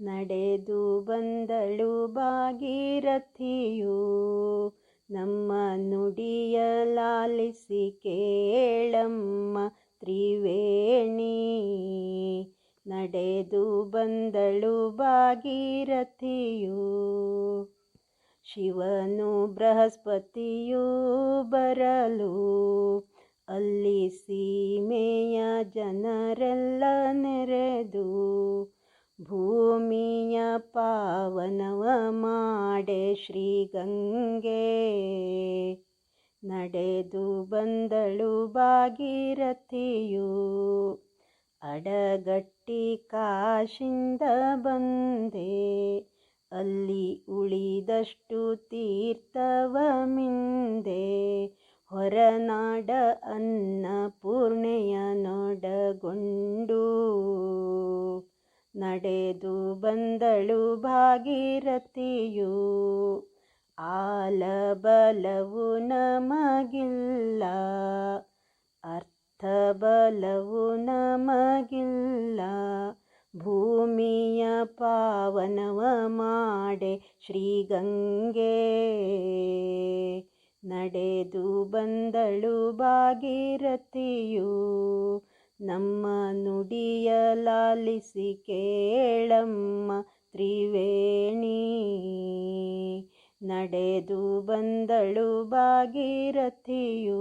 ನಡೆದು ಬಂದಳು ಭಾಗೀರಥಿಯು. ನಮ್ಮ ನುಡಿಯ ಲಾಲಿಸಿ ಕೇಳಮ್ಮ ತ್ರಿವೇಣಿ. ನಡೆದು ಬಂದಳು ಭಾಗೀರಥಿಯು. ಶಿವನು ಬೃಹಸ್ಪತಿಯು ಬರಲು. ಅಲ್ಲಿ ಸೀಮೆಯ ಜನರೆಲ್ಲ ನೆರೆದು. ಭೂಮಿಯ ಪಾವನವ ಮಾಡೆ ಶ್ರೀಗಂಗೆ ನಡೆದು ಬಂದಳು ಭಾಗೀರಥಿಯು. ಅಡಗಟ್ಟಿ ಕಾಶಿಂದ ಬಂದೆ. ಅಲ್ಲಿ ಉಳಿದಷ್ಟು ತೀರ್ಥವ ಮಿಂದೆ. ಹೊರನಾಡ ಅನ್ನಪೂರ್ಣೆಯ ನಡೆದು ಬಂದಳು ಭಾಗೀರಥಿಯು. ಆಲಬಲವು ನಮಗಿಲ್ಲ, ಅರ್ಥಬಲವು ನಮಗಿಲ್ಲ. ಭೂಮಿಯ ಪಾವನವ ಮಾಡೆ ಶ್ರೀಗಂಗೆ. ನಡೆದು ಬಂದಳು ಭಾಗೀರಥಿಯು. ನಮ್ಮ ನುಡಿಯ ಲಾಲಿಸಿ ಕೇಳಮ್ಮ ತ್ರಿವೇಣಿ. ನಡೆದು ಬಂದಳು ಭಾಗೀರಥಿಯು.